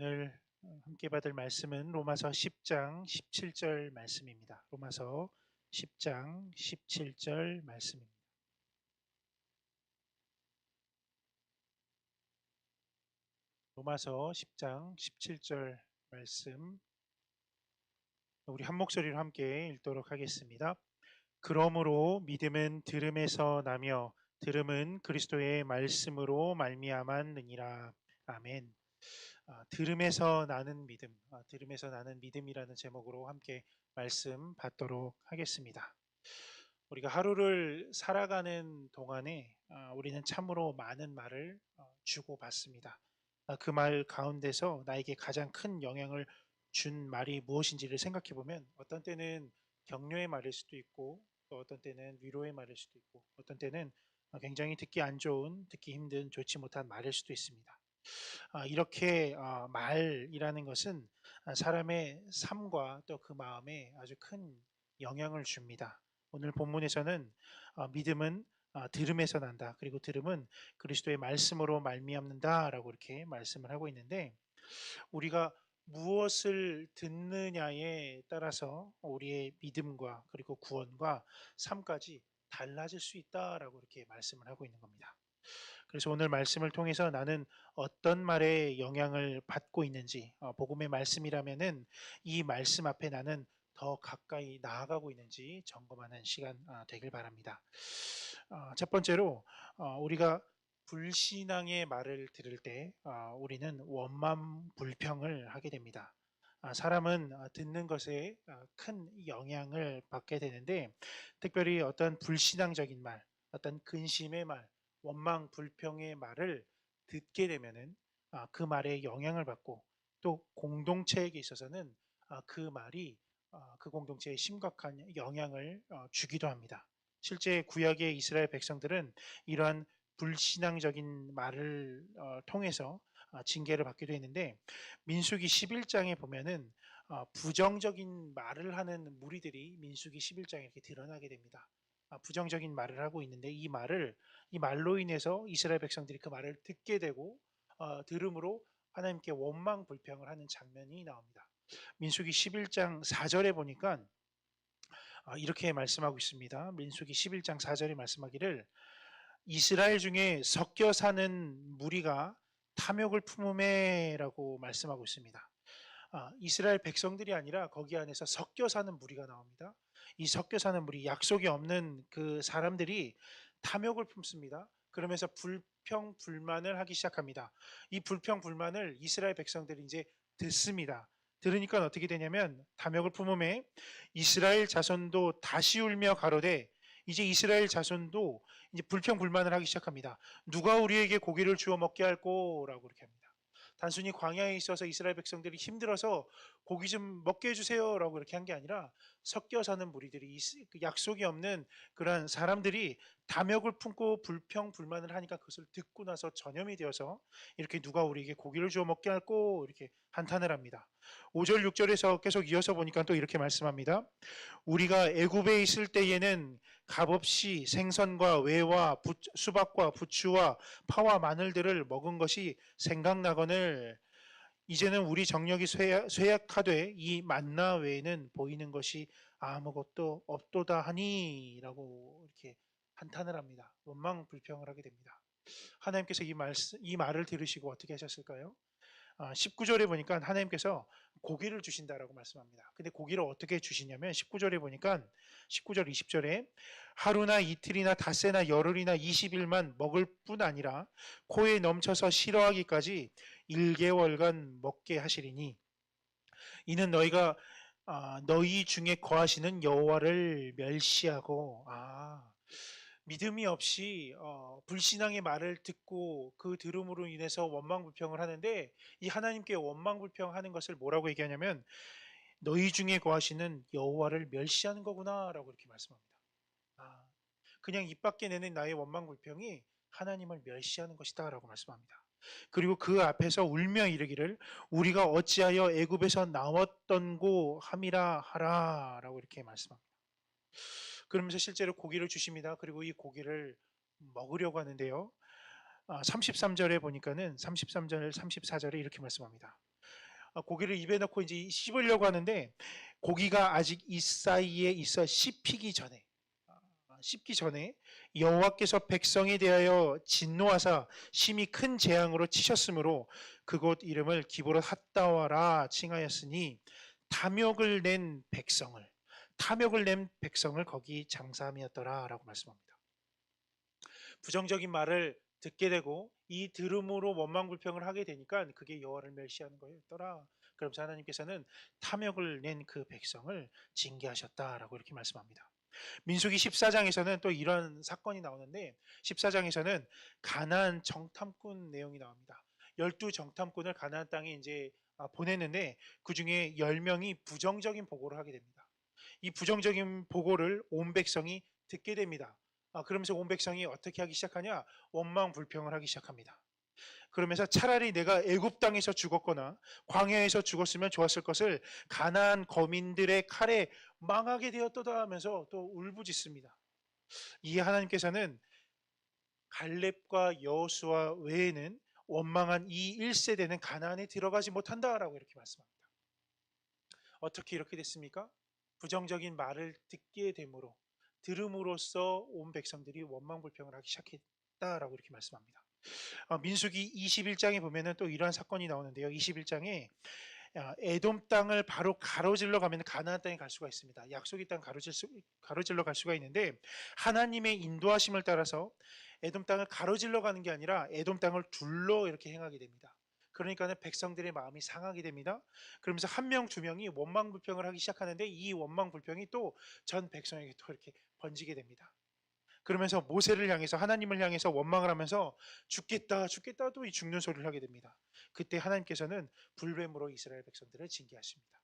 오늘 함께 받을 말씀은 로마서 10장 17절 말씀입니다. 로마서 10장 17절 말씀입니다. 로마서 10장 17절 말씀 우리 한 목소리로 함께 읽도록 하겠습니다. 그러므로 믿음은 들음에서 나며 들음은 그리스도의 말씀으로 말미암았느니라. 아멘. 아, 들음에서 나는 믿음, 아, 들음에서 나는 믿음이라는 제목으로 함께 말씀 받도록 하겠습니다. 우리가 하루를 살아가는 동안에 아, 우리는 참으로 많은 말을 어, 주고 받습니다. 아, 그말 가운데서 나에게 가장 큰 영향을 준 말이 무엇인지를 생각해 보면 어떤 때는 격려의 말일 수도 있고 또 어떤 때는 위로의 말일 수도 있고 어떤 때는 굉장히 듣기 안 좋은, 듣기 힘든, 좋지 못한 말일 수도 있습니다. 아, 이렇게 어, 말이라는 것은 사람의 삶과 또 그 마음에 아주 큰 영향을 줍니다. 오늘 본문에서는 어, 믿음은 어, 들음에서 난다. 그리고 들음은 그리스도의 말씀으로 말미암는다라고 이렇게 말씀을 하고 있는데 우리가 무엇을 듣느냐에 따라서 우리의 믿음과 그리고 구원과 삶까지 달라질 수 있다라고 이렇게 말씀을 하고 있는 겁니다. 그래서 오늘 말씀을 통해서 나는 어떤 말에 영향을 받고 있는지 어, 복음의 말씀이라면은 이 말씀 앞에 나는 더 가까이 나아가고 있는지 점검하는 시간 어, 되길 바랍니다. 어, 첫 번째로 우리가 불신앙의 말을 들을 때 우리는 원만 불평을 하게 됩니다. 사람은 듣는 것에 큰 영향을 받게 되는데 특별히 어떤 불신앙적인 말, 어떤 근심의 말, 원망 불평의 말을 듣게 되면은 아, 그 말에 영향을 받고 또 공동체에게 있어서는 아, 그 말이 아, 그 공동체에 심각한 영향을 어, 주기도 합니다. 실제 구약의 이스라엘 백성들은 이러한 불신앙적인 말을 어, 통해서 징계를 받기도 했는데 민수기 11장에 보면은 어, 부정적인 말을 하는 무리들이 민수기 11장에 이렇게 드러나게 됩니다. 아, 부정적인 말을 하고 있는데 이 말을 이 말로 인해서 이스라엘 백성들이 그 말을 듣게 되고 어, 들음으로 하나님께 원망 불평을 하는 장면이 나옵니다. 민수기 11장 4절에 보니까 어, 이렇게 말씀하고 있습니다. 민수기 11장 4절에 말씀하기를 이스라엘 중에 섞여 사는 무리가 탐욕을 품음에라고 말씀하고 있습니다. 아, 이스라엘 백성들이 아니라 거기 안에서 섞여 사는 무리가 나옵니다. 이 섞여 사는 무리, 약속이 없는 그 사람들이 탐욕을 품습니다. 그러면서 불평, 불만을 하기 시작합니다. 이 불평, 불만을 이스라엘 백성들이 이제 듣습니다. 들으니까 어떻게 되냐면 탐욕을 품음에 이스라엘 자손도 다시 울며 가로되 이제 이스라엘 자손도 이제 불평 불만을 하기 시작합니다. 누가 우리에게 고기를 주어 먹게 할꼬라고 그렇게 합니다. 단순히 광야에 있어서 이스라엘 백성들이 힘들어서 고기 좀 먹게 해주세요라고 이렇게 한 게 아니라 섞여 사는 무리들이 그 약속이 없는 그러한 사람들이 담역을 품고 불평 불만을 하니까 그것을 듣고 나서 전염이 되어서 이렇게 누가 우리에게 고기를 주어 먹게 할고 이렇게 한탄을 합니다. 5절 6절에서 계속 이어서 보니까 또 이렇게 말씀합니다. 우리가 애굽에 있을 때에는 값없이 생선과 외와 수박과 부추와 파와 마늘들을 먹은 것이 생각나거늘 이제는 우리 정력이 쇠약 하되 이 만나 외에는 보이는 것이 아무것도 없도다 하니라고 이렇게 한탄을 합니다. 원망 불평을 하게 됩니다. 하나님께서 이 말, 이 말을 들으시고 어떻게 하셨을까요? 19절에 아, 보니까 하나님께서 고기를 주신다라고 말씀합니다. 근데 고기를 어떻게 주시냐면 19절에 보니까 19절 20절에 하루나 이틀이나 닷새나 열흘이나 20일만 먹을 뿐 아니라 코에 넘쳐서 싫어하기까지 1개월간 먹게 하시리니 이는 너희가 아, 너희 중에 거하시는 여호와를 멸시하고 아 믿음이 없이 어, 불신앙의 말을 듣고 그 들음으로 인해서 원망불평을 하는데 이 하나님께 원망불평하는 것을 뭐라고 얘기하냐면 너희 중에 거하시는 여호와를 멸시하는 거구나라고 이렇게 말씀합니다. 아, 그냥 입 밖에 내는 나의 원망불평이 하나님을 멸시하는 것이다라고 말씀합니다. 그리고 그 앞에서 울며 이르기를 우리가 어찌하여 애굽에서 나왔던고 함이라 하라라고 이렇게 말씀합니다. 그러면서 실제로 고기를 주십니다. 그리고 이 고기를 먹으려고 하는데요. 33절에 아, 보니까는 33절, 34절에 이렇게 말씀합니다. 아, 고기를 입에 넣고 이제 씹으려고 하는데 고기가 아직 이 사이에 있어 씹히기 전에 아, 씹기 전에 여호와께서 백성에 대하여 진노하사 심히 큰 재앙으로 치셨으므로 그곳 이름을 기브롯 핫다와라 칭하였으니 탐욕을 낸 백성을 탐욕을 낸 백성을 거기 장사함이었더라라고 말씀합니다. 부정적인 말을 듣게 되고 이 들음으로 원망 불평을 하게 되니까 그게 여호와를 멸시하는 거였더라. 그러면서 하나님께서는 탐욕을 낸 그 백성을 징계하셨다라고 이렇게 말씀합니다. 민수기 14장에서는 또 이런 사건이 나오는데 14장에서는 가나안 정탐꾼 내용이 나옵니다. 12 정탐꾼을 가나안 땅에 이제 아, 보냈는데 그 중에 10명이 부정적인 보고를 하게 됩니다. 이 부정적인 보고를 온 백성이 듣게 됩니다. 아, 그러면서 온 백성이 어떻게 하기 시작하냐? 원망 불평을 하기 시작합니다. 그러면서 차라리 내가 애굽 땅에서 죽었거나 광야에서 죽었으면 좋았을 것을 가나안 거민들의 칼에 망하게 되었도다 하면서 또 울부짖습니다. 이 하나님께서는 갈렙과 여호수아 외에는 원망한 이 1세대는 가나안에 들어가지 못한다라고 이렇게 말씀합니다. 어떻게 이렇게 됐습니까? 부정적인 말을 듣게 되므로 들음으로써 온 백성들이 원망 불평을 하기 시작했다라고 이렇게 말씀합니다. 어, 민수기 21장에 보면은 또 이러한 사건이 나오는데요. 21장에 아, 에돔 땅을 바로 가로질러 가면 가나안 땅에 갈 수가 있습니다. 약속의 땅 가로질 수, 가로질러 갈 수가 있는데 하나님의 인도하심을 따라서 에돔 땅을 가로질러 가는 게 아니라 에돔 땅을 둘러 이렇게 행하게 됩니다. 그러니까는 백성들의 마음이 상하게 됩니다. 그러면서 한 명, 두 명이 원망 불평을 하기 시작하는데 이 원망 불평이 또 전 백성에게 또 이렇게 번지게 됩니다. 그러면서 모세를 향해서 하나님을 향해서 원망을 하면서 죽겠다, 죽겠다 또 이 죽는 소리를 하게 됩니다. 그때 하나님께서는 불뱀으로 이스라엘 백성들을 징계하십니다.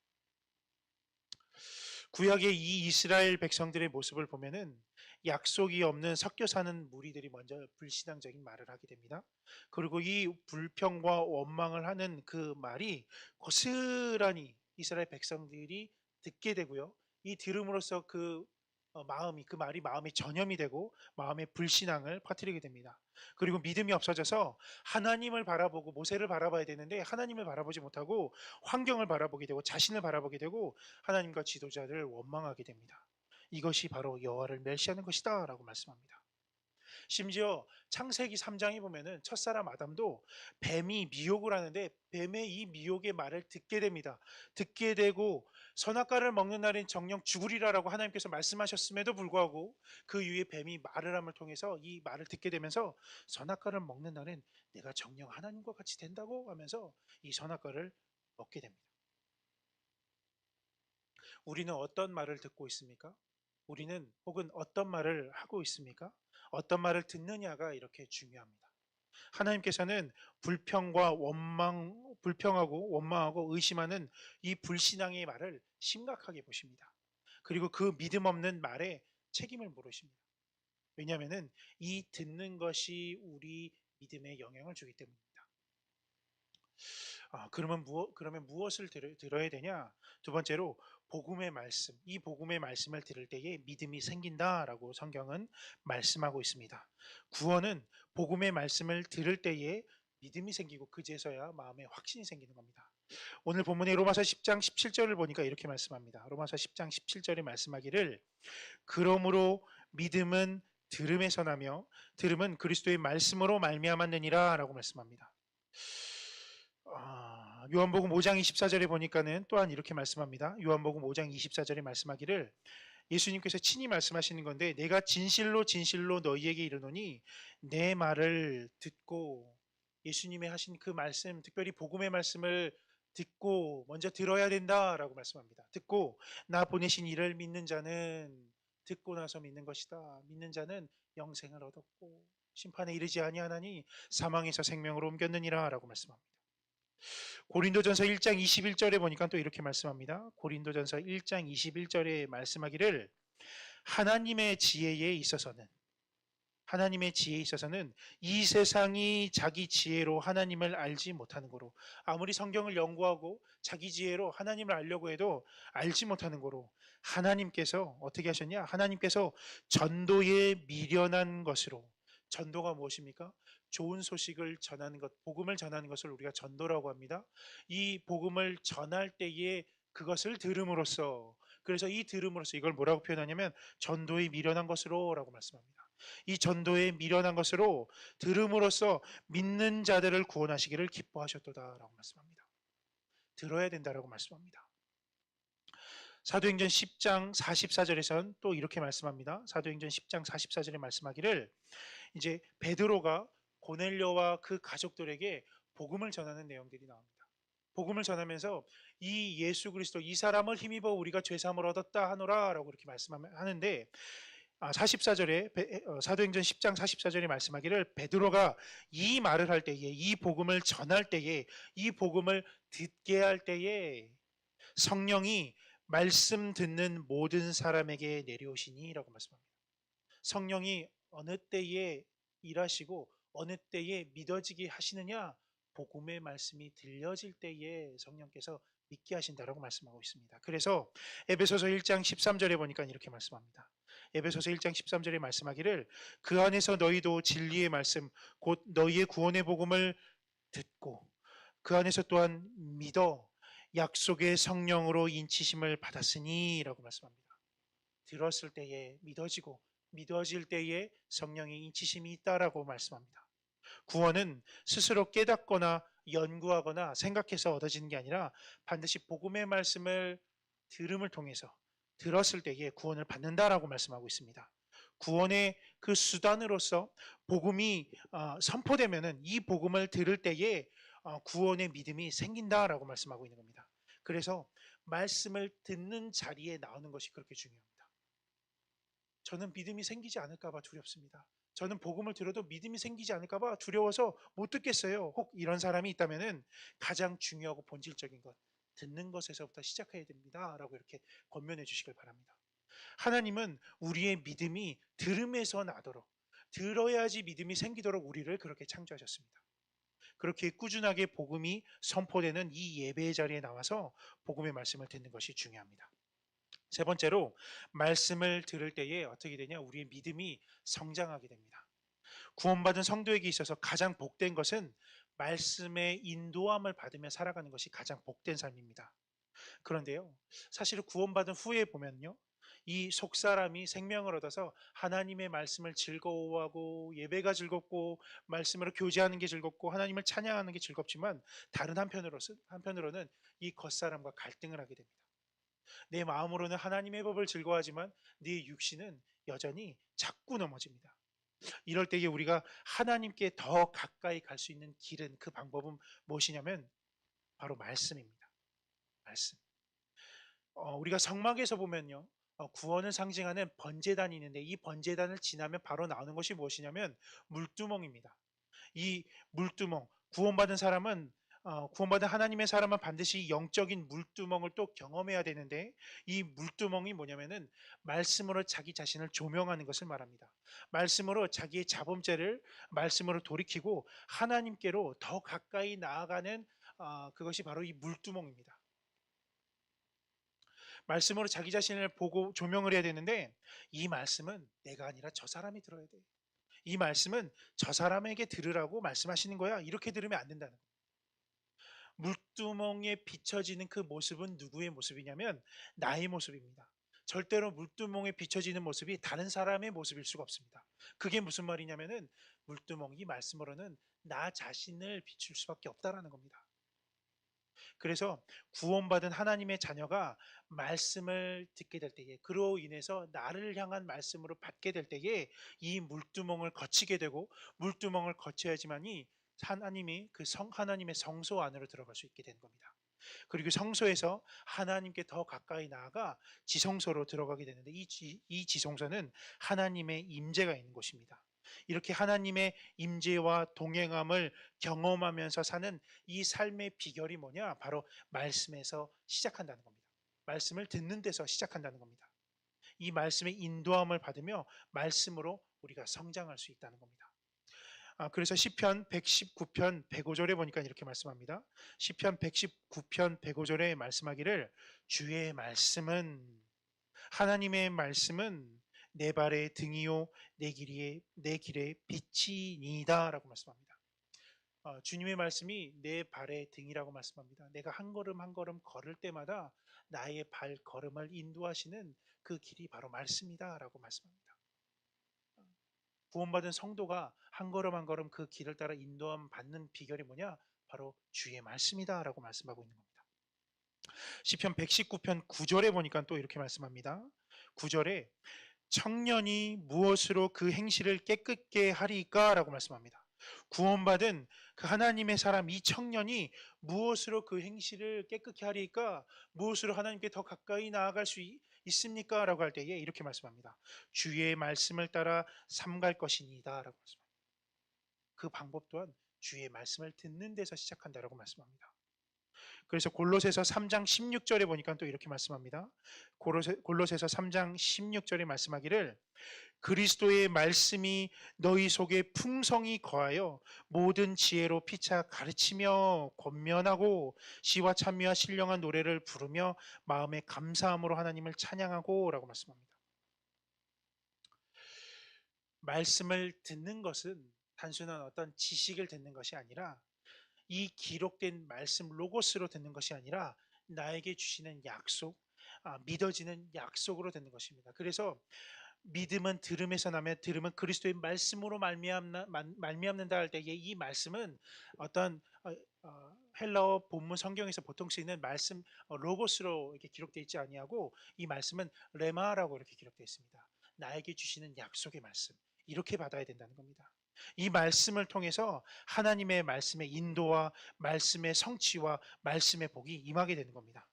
구약의 이 이스라엘 백성들의 모습을 보면은 약속이 없는 섞여 사는 무리들이 먼저 불신앙적인 말을 하게 됩니다. 그리고 이 불평과 원망을 하는 그 말이 고스란히 이스라엘 백성들이 듣게 되고요. 이 들음으로써 그 어, 마음이 그 말이 마음에 전염이 되고 마음의 불신앙을 퍼뜨리게 됩니다. 그리고 믿음이 없어져서 하나님을 바라보고 모세를 바라봐야 되는데 하나님을 바라보지 못하고 환경을 바라보게 되고 자신을 바라보게 되고 하나님과 지도자를 원망하게 됩니다. 이것이 바로 여호와를 멸시하는 것이다 라고 말씀합니다. 심지어 창세기 3장에 보면은 첫사람 아담도 뱀이 미혹을 하는데 뱀의 이 미혹의 말을 듣게 됩니다. 듣게 되고 선악과를 먹는 날엔 정령 죽으리라라고 하나님께서 말씀하셨음에도 불구하고 그 이후에 뱀이 말을 함을 통해서 이 말을 듣게 되면서 선악과를 먹는 날엔 내가 정령 하나님과 같이 된다고 하면서 이 선악과를 먹게 됩니다. 우리는 어떤 말을 듣고 있습니까? 우리는 혹은 어떤 말을 하고 있습니까? 어떤 말을 듣느냐가 이렇게 중요합니다. 하나님께서는 불평과 원망, 불평하고 원망하고 의심하는 이 불신앙의 말을 심각하게 보십니다. 그리고 그 믿음 없는 말에 책임을 물으십니다. 왜냐하면 이 듣는 것이 우리 믿음에 영향을 주기 때문입니다. 아, 그러면 무엇, 그러면 무엇을 들, 들어야 되냐? 두 번째로 복음의 말씀, 이 복음의 말씀을 들을 때에 믿음이 생긴다라고 성경은 말씀하고 있습니다. 구원은 복음의 말씀을 들을 때에 믿음이 생기고 그제서야 마음에 확신이 생기는 겁니다. 오늘 본문의 로마서 10장 17절을 보니까 이렇게 말씀합니다. 로마서 10장 17절에 말씀하기를 그러므로 믿음은 들음에서 나며 들음은 그리스도의 말씀으로 말미암았느니라라고 말씀합니다. 아, 요한복음 5장 24절에 보니까는 또한 이렇게 말씀합니다. 요한복음 5장 24절에 말씀하기를 예수님께서 친히 말씀하시는 건데 내가 진실로 진실로 너희에게 이르노니 내 말을 듣고 예수님의 하신 그 말씀, 특별히 복음의 말씀을 듣고 먼저 들어야 된다라고 말씀합니다. 듣고 나 보내신 이를 믿는 자는 듣고 나서 믿는 것이다. 믿는 자는 영생을 얻었고 심판에 이르지 아니하나니 사망에서 생명으로 옮겼느니라라고 말씀합니다. 고린도전서 1장 21절에 보니까 또 이렇게 말씀합니다. 고린도전서 1장 21절에 말씀하기를 하나님의 지혜에 있어서는 하나님의 지혜에 있어서는 이 세상이 자기 지혜로 하나님을 알지 못하는 거로 아무리 성경을 연구하고 자기 지혜로 하나님을 알려고 해도 알지 못하는 거로 하나님께서 어떻게 하셨냐? 하나님께서 전도에 미련한 것으로 전도가 무엇입니까? 좋은 소식을 전하는 것, 복음을 전하는 것을 우리가 전도라고 합니다. 이 복음을 전할 때에 그것을 들음으로써 그래서 이 들음으로써 이걸 뭐라고 표현하냐면 전도에 미련한 것으로라고 말씀합니다. 이 전도에 미련한 것으로 들음으로써 믿는 자들을 구원하시기를 기뻐하셨도다라고 말씀합니다. 들어야 된다라고 말씀합니다. 사도행전 10장 44절에선 또 이렇게 말씀합니다. 사도행전 10장 44절에 말씀하기를 이제 베드로가 고넬료와 그 가족들에게 복음을 전하는 내용들이 나옵니다. 복음을 전하면서 이 예수 그리스도 이 사람을 힘입어 우리가 죄 사함을 얻었다 하노라라고 이렇게 말씀하는데 아, 44절에 베- 어, 사도행전 10장 44절에 말씀하기를 베드로가 이 말을 할 때에 이 복음을 전할 때에 이 복음을 듣게 할 때에 성령이 말씀 듣는 모든 사람에게 내려오시니라고 말씀합니다. 성령이 어느 때에 일하시고 어느 때에 믿어지게 하시느냐 복음의 말씀이 들려질 때에 성령께서 믿게 하신다라고 말씀하고 있습니다. 그래서 에베소서 1장 13절에 보니까 이렇게 말씀합니다. 에베소서 1장 13절에 말씀하기를 그 안에서 너희도 진리의 말씀 곧 너희의 구원의 복음을 듣고 그 안에서 또한 믿어 약속의 성령으로 인치심을 받았으니라고 말씀합니다. 들었을 때에 믿어지고 믿어질 때에 성령의 인치심이 있다라고 말씀합니다. 구원은 스스로 깨닫거나 연구하거나 생각해서 얻어지는 게 아니라 반드시 복음의 말씀을 들음을 통해서 들었을 때에 구원을 받는다라고 말씀하고 있습니다. 구원의 그 수단으로서 복음이 어, 선포되면은 이 복음을 들을 때에 어, 구원의 믿음이 생긴다라고 말씀하고 있는 겁니다. 그래서 말씀을 듣는 자리에 나오는 것이 그렇게 중요합니다. 저는 믿음이 생기지 않을까봐 두렵습니다. 저는 복음을 들어도 믿음이 생기지 않을까봐 두려워서 못 듣겠어요. 혹 이런 사람이 있다면은 가장 중요하고 본질적인 것 듣는 것에서부터 시작해야 됩니다 라고 이렇게 권면해 주시길 바랍니다. 하나님은 우리의 믿음이 들음에서 나도록 들어야지 믿음이 생기도록 우리를 그렇게 창조하셨습니다. 그렇게 꾸준하게 복음이 선포되는 이 예배의 자리에 나와서 복음의 말씀을 듣는 것이 중요합니다. 세 번째로 말씀을 들을 때에 어떻게 되냐? 우리의 믿음이 성장하게 됩니다. 구원받은 성도에게 있어서 가장 복된 것은 말씀의 인도함을 받으며 살아가는 것이 가장 복된 삶입니다. 그런데요, 사실 구원받은 후에 보면요, 이 속사람이 생명을 얻어서 하나님의 말씀을 즐거워하고 예배가 즐겁고 말씀으로 교제하는 게 즐겁고 하나님을 찬양하는 게 즐겁지만 다른 한편으로 한편으로는 이 겉사람과 갈등을 하게 됩니다. 내 마음으로는 하나님의 법을 즐거워하지만 네 육신은 여전히 자꾸 넘어집니다. 이럴 때에 우리가 하나님께 더 가까이 갈 수 있는 길은 그 방법은 무엇이냐면 바로 말씀입니다. 말씀. 어, 우리가 성막에서 보면요. 어, 구원을 상징하는 번제단이 있는데 이 번제단을 지나면 바로 나오는 것이 무엇이냐면 물두멍입니다. 이 물두멍 구원받은 사람은 어, 구원받은 하나님의 사람은 반드시 영적인 물두멍을 또 경험해야 되는데 이 물두멍이 뭐냐면은 말씀으로 자기 자신을 조명하는 것을 말합니다. 말씀으로 자기의 자범죄를 말씀으로 돌이키고 하나님께로 더 가까이 나아가는 어, 그것이 바로 이 물두멍입니다. 말씀으로 자기 자신을 보고 조명을 해야 되는데 이 말씀은 내가 아니라 저 사람이 들어야 돼. 이 말씀은 저 사람에게 들으라고 말씀하시는 거야. 이렇게 들으면 안 된다는 거예요. 물두멍에 비춰지는 그 모습은 누구의 모습이냐면 나의 모습입니다. 절대로 물두멍에 비춰지는 모습이 다른 사람의 모습일 수가 없습니다. 그게 무슨 말이냐면은 물두멍이 말씀으로는 나 자신을 비출 수밖에 없다라는 겁니다. 그래서 구원받은 하나님의 자녀가 말씀을 듣게 될 때에 그로 인해서 나를 향한 말씀으로 받게 될 때에 이 물두멍을 거치게 되고 물두멍을 거쳐야지만이 하나님이 그 성 하나님의 성소 안으로 들어갈 수 있게 되는 겁니다. 그리고 성소에서 하나님께 더 가까이 나아가 지성소로 들어가게 되는데 이, 지, 이 지성소는 하나님의 임재가 있는 곳입니다. 이렇게 하나님의 임재와 동행함을 경험하면서 사는 이 삶의 비결이 뭐냐? 바로 말씀에서 시작한다는 겁니다. 말씀을 듣는 데서 시작한다는 겁니다. 이 말씀의 인도함을 받으며 말씀으로 우리가 성장할 수 있다는 겁니다. 아, 그래서 시편 119편 105절에 보니까 이렇게 말씀합니다. 시편 119편 105절에 말씀하기를 주의 말씀은 하나님의 말씀은 내 발의 등이요 내 길에 내 길에 빛이니다라고 말씀합니다. 어, 주님의 말씀이 내 발의 등이라고 말씀합니다. 내가 한 걸음 한 걸음 걸을 때마다 나의 발 걸음을 인도하시는 그 길이 바로 말씀이다라고 말씀합니다. 구원받은 성도가 한 걸음 한 걸음 그 길을 따라 인도함 받는 비결이 뭐냐? 바로 주의 말씀이다라고 말씀하고 있는 겁니다. 시편 119편 9절에 보니까 또 이렇게 말씀합니다. 9절에 청년이 무엇으로 그 행실을 깨끗게 하리까라고 말씀합니다. 구원받은 그 하나님의 사람 이 청년이 무엇으로 그 행실을 깨끗게 하리까 무엇으로 하나님께 더 가까이 나아갈 수 있- 있습니까? 라고 할 때에 이렇게 말씀합니다. 주의 말씀을 따라 삼갈 것이니다 라고 말씀합니다. 그 방법 또한 주의 말씀을 듣는 데서 시작한다라고 말씀합니다. 그래서 골로새서 3장 16절에 보니까 또 이렇게 말씀합니다. 골로새, 골로새서 3장 16절에 말씀하기를 그리스도의 말씀이 너희 속에 풍성히 거하여 모든 지혜로 피차 가르치며 권면하고 시와 찬미와 신령한 노래를 부르며 마음의 감사함으로 하나님을 찬양하고라고 말씀합니다. 말씀을 듣는 것은 단순한 어떤 지식을 듣는 것이 아니라 이 기록된 말씀 로고스로 듣는 것이 아니라 나에게 주시는 약속, 아, 믿어지는 약속으로 듣는 것입니다. 그래서 믿음은 들음에서 나며 들음은 그리스도의 말씀으로 말미암나 만- 말미암는다 할 때에 이 말씀은 어떤 어, 어, 헬라어 본문 성경에서 보통 쓰이는 말씀 어, 로고스로 이렇게 기록되어 있지 아니하고 이 말씀은 레마라고 이렇게 기록되어 있습니다. 나에게 주시는 약속의 말씀 이렇게 받아야 된다는 겁니다. 이 말씀을 통해서 하나님의 말씀의 인도와 말씀의 성취와 말씀의 복이 임하게 되는 겁니다.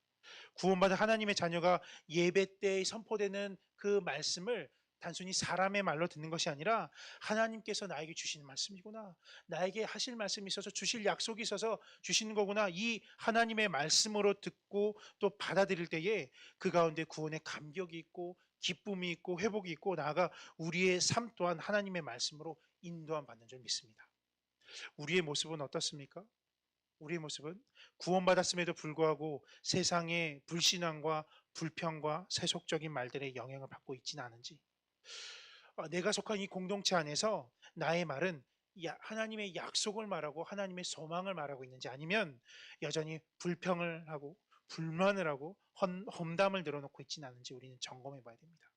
구원받은 하나님의 자녀가 예배 때 선포되는 그 말씀을 단순히 사람의 말로 듣는 것이 아니라 하나님께서 나에게 주시는 말씀이구나. 나에게 하실 말씀이 있어서 주실 약속이 있어서 주시는 거구나. 이 하나님의 말씀으로 듣고 또 받아들일 때에 그 가운데 구원의 감격이 있고 기쁨이 있고 회복이 있고 나아가 우리의 삶 또한 하나님의 말씀으로 인도함 받는 줄 믿습니다. 우리의 모습은 어떻습니까? 우리의 모습은 구원받았음에도 불구하고 세상의 불신앙과 불평과 세속적인 말들의 영향을 받고 있지는 않은지 어, 내가 속한 이 공동체 안에서 나의 말은 야- 하나님의 약속을 말하고 하나님의 소망을 말하고 있는지 아니면 여전히 불평을 하고 불만을 하고 헌, 험담을 늘어놓고 있지는 않은지 우리는 점검해 봐야 됩니다.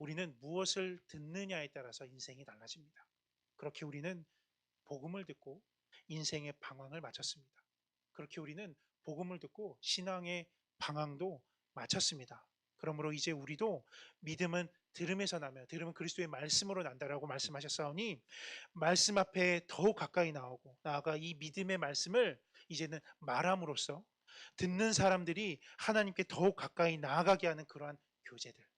우리는 무엇을 듣느냐에 따라서 인생이 달라집니다. 그렇게 우리는 복음을 듣고 인생의 방황을 마쳤습니다. 그렇게 우리는 복음을 듣고 신앙의 방황도 마쳤습니다. 그러므로 이제 우리도 믿음은 들음에서 나며 들음은 그리스도의 말씀으로 난다라고 말씀하셨사오니 말씀 앞에 더욱 가까이 나오고 나아가 이 믿음의 말씀을 이제는 말함으로써 듣는 사람들이 하나님께 더욱 가까이 나아가게 하는 그러한 교제들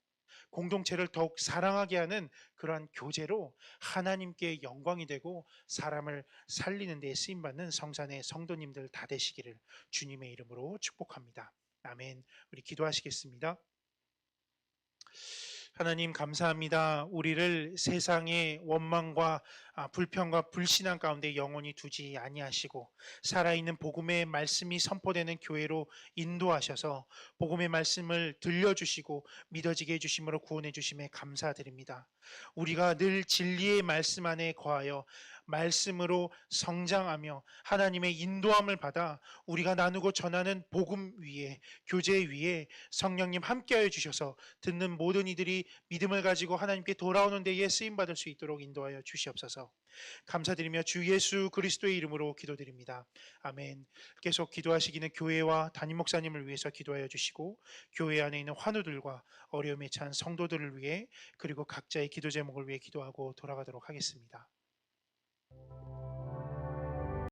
공동체를 더욱 사랑하게 하는 그러한 교제로 하나님께 영광이 되고 사람을 살리는 데 쓰임 받는 성산의 성도님들 다 되시기를 주님의 이름으로 축복합니다. 아멘. 우리 기도하시겠습니다. 하나님 감사합니다. 우리를 세상의 원망과 아, 불평과 불신앙 가운데 영원히 두지 아니하시고 살아있는 복음의 말씀이 선포되는 교회로 인도하셔서 복음의 말씀을 들려주시고 믿어지게 해주심으로 구원해 주심에 감사드립니다. 우리가 늘 진리의 말씀 안에 거하여 말씀으로 성장하며 하나님의 인도함을 받아 우리가 나누고 전하는 복음 위에 교제 위에 성령님 함께하여 주셔서 듣는 모든 이들이 믿음을 가지고 하나님께 돌아오는 데에 쓰임 받을 수 있도록 인도하여 주시옵소서. 감사드리며 주 예수 그리스도의 이름으로 기도드립니다. 아멘. 계속 기도하시기는 교회와 담임 목사님을 위해서 기도하여 주시고 교회 안에 있는 환우들과 어려움에 찬 성도들을 위해 그리고 각자의 기도 제목을 위해 기도하고 돌아가도록 하겠습니다. Bye.